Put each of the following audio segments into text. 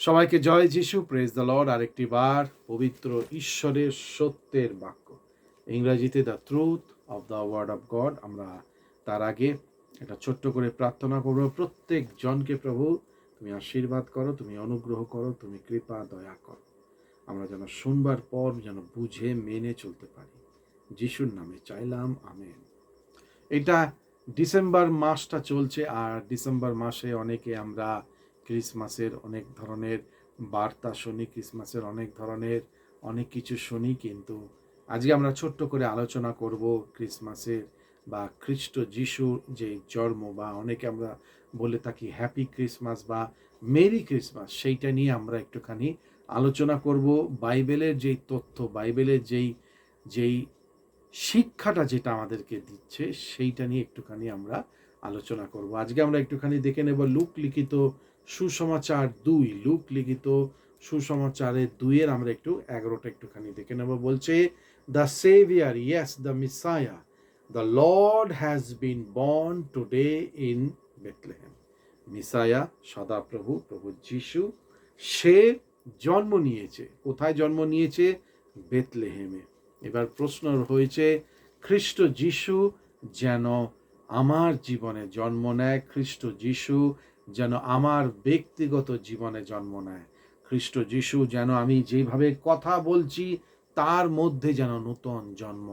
সবাইকে জয় যিশু praise the Lord আরেকটি বার পবিত্র ঈশ্বরের সত্যের বাক্য। ইংরেজিতে the truth of the word of God আমরা তার আগে একটা ছোট্ট করে প্রার্থনা করব। প্রত্যেক জনকে প্রভু, তুমি আশীর্বাদ করো, তুমি অনুগ্রহ করো, তুমি কৃপা, দয়া করো। আমরা যেন শুনবার পর যেন বুঝে, মেনে চলতে পারি। যিশুর নামে চাইলাম, আমেন। এটা ডিসেম্বর মাসটা চলছে, আর ডিসেম্বর মাসে অনেকে আমরা ক্রিসমাসের অনেক ধরনের বার্তা শুনি, ক্রিসমাসের অনেক ধরনের অনেক কিছু শুনি, কিন্তু আজকে আমরা ছোট্ট করে আলোচনা করব ক্রিসমাসের বা খ্রিস্ট যিশুর যে জন্ম বা অনেকে আমরা বলে থাকি হ্যাপি ক্রিসমাস বা মেরি ক্রিসমাস, সেইটা নিয়ে আমরা একটুখানি আলোচনা করব। বাইবেলের যেই তথ্য, বাইবেলের যেই যেই শিক্ষাটা যেটা আমাদেরকে দিচ্ছে, সেইটা নিয়ে একটুখানি আমরা আলোচনা করব। আজকে আমরা একটুখানি দেখে নেব লুক লিখিত সুসমাচার দুই, লুক লিখিত সুসমাচারের দুইয়ের আমরা একটু এগারোটা একটুখানি দেখে নেব। বলছে the saviour yes the Messiah the Lord has been born today in Bethlehem Messiah, সদাপ্রভু, প্রভু যিশু, সে জন্ম নিয়েছে। কোথায় জন্ম নিয়েছে? বেথলেহেমে এবার প্রশ্ন হয়েছে, খ্রিস্ট যিশু যেন আমার জীবনে জন্ম নেয়? খ্রিস্ট যিশু যেন আমার ব্যক্তিগত জীবনে জন্ম নেয়। খ্রিস্ট যিশু যেন আমি যেভাবে কথা বলছি, তার মধ্যে যেন নূতন জন্ম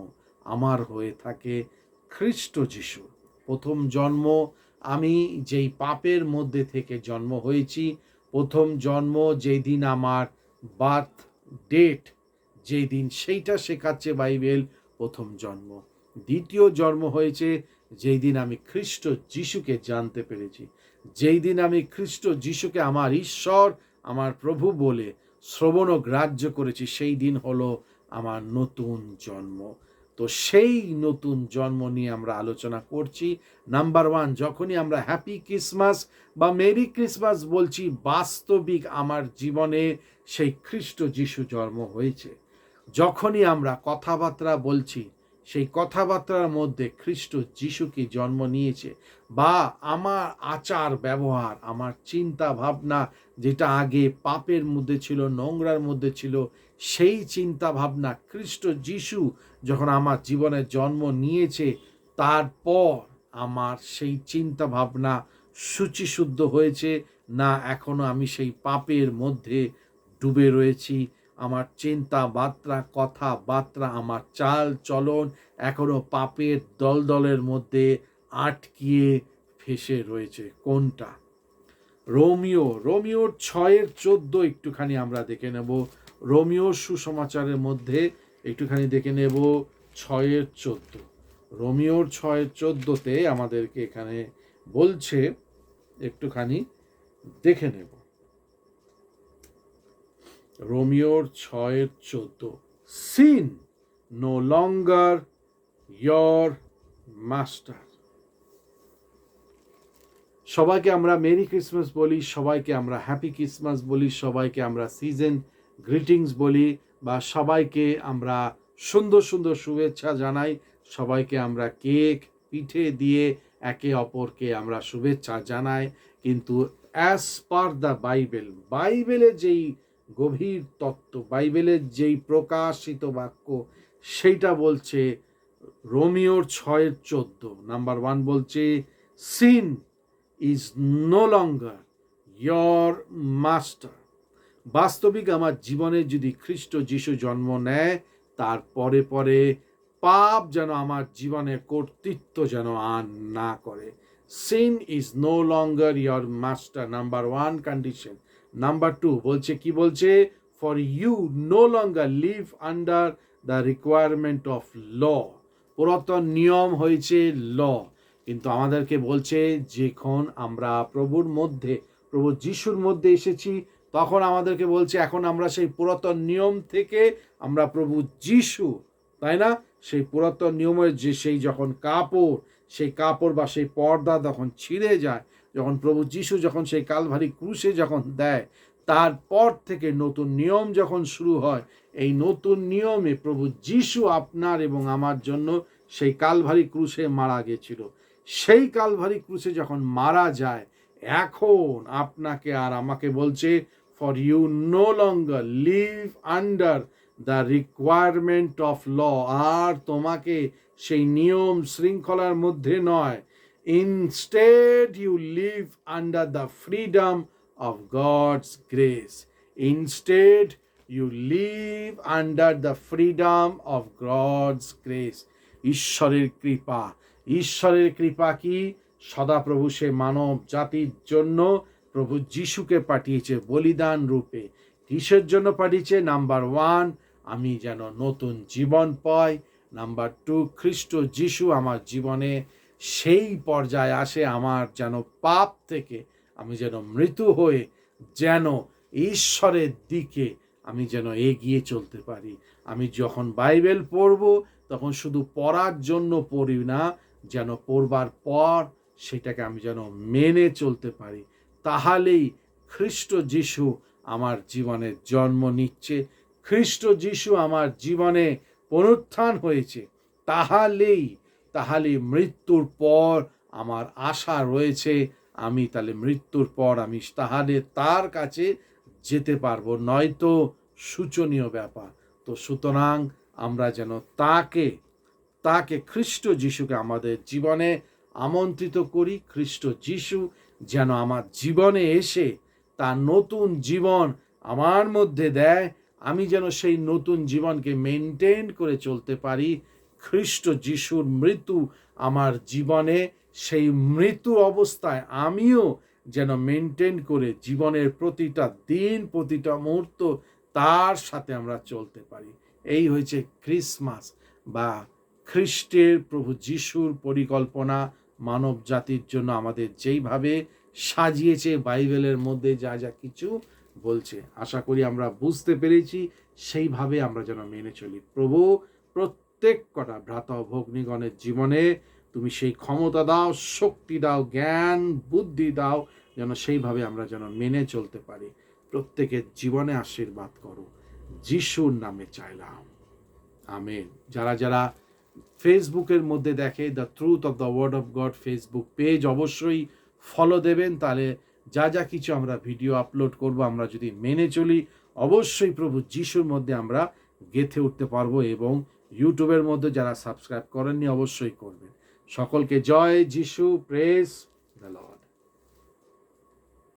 আমার হয়ে থাকে খ্রিস্ট যিশু। প্রথম জন্ম আমি যেই পাপের মধ্যে থেকে জন্ম হয়েছি, প্রথম জন্ম যেই দিন আমার বার্থ ডেট, যেই দিন সেইটা শেখাচ্ছে বাইবেল, প্রথম জন্ম। দ্বিতীয় জন্ম হয়েছে যেই দিন আমি খ্রিস্ট যিশুকে জানতে পেরেছি, যেই দিন আমি খ্রিস্ট যিশুকে আমার ঈশ্বর, আমার প্রভু বলে শ্রবণ গ্রাহ্য করেছি, সেই দিন হলো আমার নতুন জন্ম। তো সেই নতুন জন্ম নিয়ে আমরা আলোচনা করছি। নাম্বার ওয়ান, যখনই আমরা হ্যাপি ক্রিসমাস বা মেরি ক্রিসমাস বলছি, বাস্তবিক আমার জীবনে সেই খ্রিস্ট যিশু জন্ম হয়েছে। যখনই আমরা কথাবার্তা বলছি সেই কথাবার্তার মধ্যে খ্রিস্ট যিশুকে জন্ম নিয়েছে বা আমার আচার ব্যবহার, আমার চিন্তা ভাবনা যেটা আগে পাপের মধ্যে ছিল, নোংরার মধ্যে ছিল, সেই চিন্তা ভাবনা খ্রিস্ট যিশু যখন আমার জীবনে জন্ম নিয়েছে, তারপর আমার সেই চিন্তা ভাবনা শুচিশুদ্ধ হয়েছে, না এখনও আমি সেই পাপের মধ্যে ডুবে রয়েছি। আমার চিন্তা বার্তা কথা বার্তা আমার চাল চলন এখনও পাপের দলদলের মধ্যে আটকিয়ে ফেসে রয়েছে। কোনটা? রোমিও, রোমিওর ছয়ের চোদ্দ একটুখানি আমরা দেখে নেব। রোমিও সুসমাচারের মধ্যে একটুখানি দেখে নেব ছয়ের চোদ্দ। রোমিওর ছয়ের চোদ্দতে আমাদেরকে এখানে বলছে, একটুখানি দেখে নেব। রোমিওর ছয়ের চোদ্দ। Sin no longer your master. সবাইকে আমরা মেরি ক্রিসমাস বলি, সবাইকে আমরা হ্যাপি ক্রিসমাস বলি, সবাইকে আমরা সিজন গ্রিটিংস বলি, বা সবাইকে আমরা সুন্দর সুন্দর শুভেচ্ছা জানাই, সবাইকে আমরা কেক, পিঠে দিয়ে একে অপরকে আমরা শুভেচ্ছা জানাই, কিন্তু অ্যাজ পার দ্য বাইবেল বাইবেলের যেই গভীর তত্ত্ব, বাইবেলের যেই প্রকাশিত বাক্য, সেইটা বলছে রোমিওর ছয়ের চোদ্দ। নাম্বার ওয়ান বলছে, sin is no longer your master. বাস্তবিক আমার জীবনে যদি খ্রিস্ট যিশু জন্ম নেয়, তার পরে পরে পাপ যেন আমার জীবনে কর্তৃত্ব যেন আর না করে। Sin is no longer your master, number one condition. Number two বলছে কি বলছে? For you no longer live under the requirement of law পুরাতন নিয়ম হয়েছে ল কিন্তু আমাদেরকে বলছে, যখন আমরা প্রভুর মধ্যে, প্রভু যিশুর মধ্যে এসেছি, তখন আমাদেরকে বলছে, এখন আমরা সেই পুরাতন নিয়ম থেকে আমরা প্রভু যিশু, তাই না? সেই পুরাতন নিয়মের যে, সেই যখন কাপড়, সেই কাপড় বা সেই পর্দা তখন ছিঁড়ে যায় যখন প্রভু যিশু যখন সেই কালভারি ক্রুশে যখন দেয়, তারপর থেকে নতুন নিয়ম যখন শুরু হয়, এই নতুন নিয়মে প্রভু যিশু আপনার এবং আমার জন্য সেই কালভারি ক্রুশে মারা গেছিল। সেই কালভারি ক্রুশে যখন মারা যায়, এখন আপনাকে আর আমাকে বলছে for you no longer live under the requirement of law আর তোমাকে সেই নিয়ম শৃঙ্খলার মধ্যে নয় instead you live under the freedom of God's grace instead you live under the freedom of God's grace ঈশ্বরের কৃপা। ঈশ্বরের কৃপা কি? সদাপ্রভু সে মানব জাতির জন্য প্রভু যিশুকে পাঠিয়েছে বলিদান রূপে। কিসের জন্য পাঠিয়েছে? নাম্বার ওয়ান, আমি যেন নতুন জীবন পাই। নাম্বার টু, খ্রিস্ট যিশু আমার জীবনে সেই পর্যায়ে আসে আমার যেন পাপ থেকে আমি যেন মৃত্যু হয়ে যেন ঈশ্বরের দিকে আমি যেন এগিয়ে চলতে পারি। আমি যখন বাইবেল পড়ব, তখন শুধু পড়ার জন্য পড়ি না, যেন পড়বার পর সেটাকে আমি যেন মেনে চলতে পারি। তাহলেই খ্রিস্ট যিশু আমার জীবনে জন্ম নিচ্ছে। খ্রিস্ট যিশু আমার জীবনে পুনরুত্থান হয়েছে। তাহলেই তাহলে মৃত্যুর পর আমার আশা রয়েছে, আমি তাহলে মৃত্যুর পর আমি তাহলে তার কাছে যেতে পারব। নয়তো শোচনীয় ব্যাপার। তো সুতরাং আমরা যেন তাকে তাকে খ্রিস্ট যিশুকে আমাদের জীবনে আমন্ত্রিত করি, খ্রিস্ট যিশু যেন আমার জীবনে এসে তার নতুন জীবন আমার মধ্যে দেয়, আমি যেন সেই নতুন জীবনকে মেনটেন করে চলতে পারি। খ্রিস্ট যিশুর মৃত্যু আমার জীবনে, সেই মৃত্যু অবস্থায় আমিও যেন মেনটেন করে জীবনের প্রতিটা দিন, প্রতিটা মুহূর্ত তার সাথে আমরা চলতে পারি। এই হয়েছে ক্রিসমাস বা খ্রিস্টের প্রভু যিশুর পরিকল্পনা মানব জাতির জন্য আমাদের যেইভাবে সাজিয়েছে, বাইবেলের মধ্যে যা যা কিছু বলছে। আশা করি আমরা বুঝতে পেরেছি, সেইভাবে আমরা যেন মেনে চলি। প্রভু, প্রত্যেক কটা ভ্রাতা ভগ্নীগণের জীবনে তুমি সেই ক্ষমতা দাও, শক্তি দাও, জ্ঞান, বুদ্ধি দাও, যেন সেইভাবে আমরা যেন মেনে চলতে পারি। প্রত্যেকের জীবনে আশীর্বাদ করো। যিশুর নামে চাইলাম। আমেন। যারা যারা ফেসবুকের মধ্যে দেখে, the truth of the word of God Facebook page অবশ্যই ফলো দেবেন। তাহলে যা যা কিছু আমরা ভিডিও আপলোড করব, আমরা যদি মেনে চলি, অবশ্যই প্রভু যিশুর মধ্যে আমরা গেথে উঠতে পারব এবং ইউটিউবের মধ্যে যারা সাবস্ক্রাইব করেননি অবশ্যই করবেন। সকলকে জয় যিশু প্রেস দ্য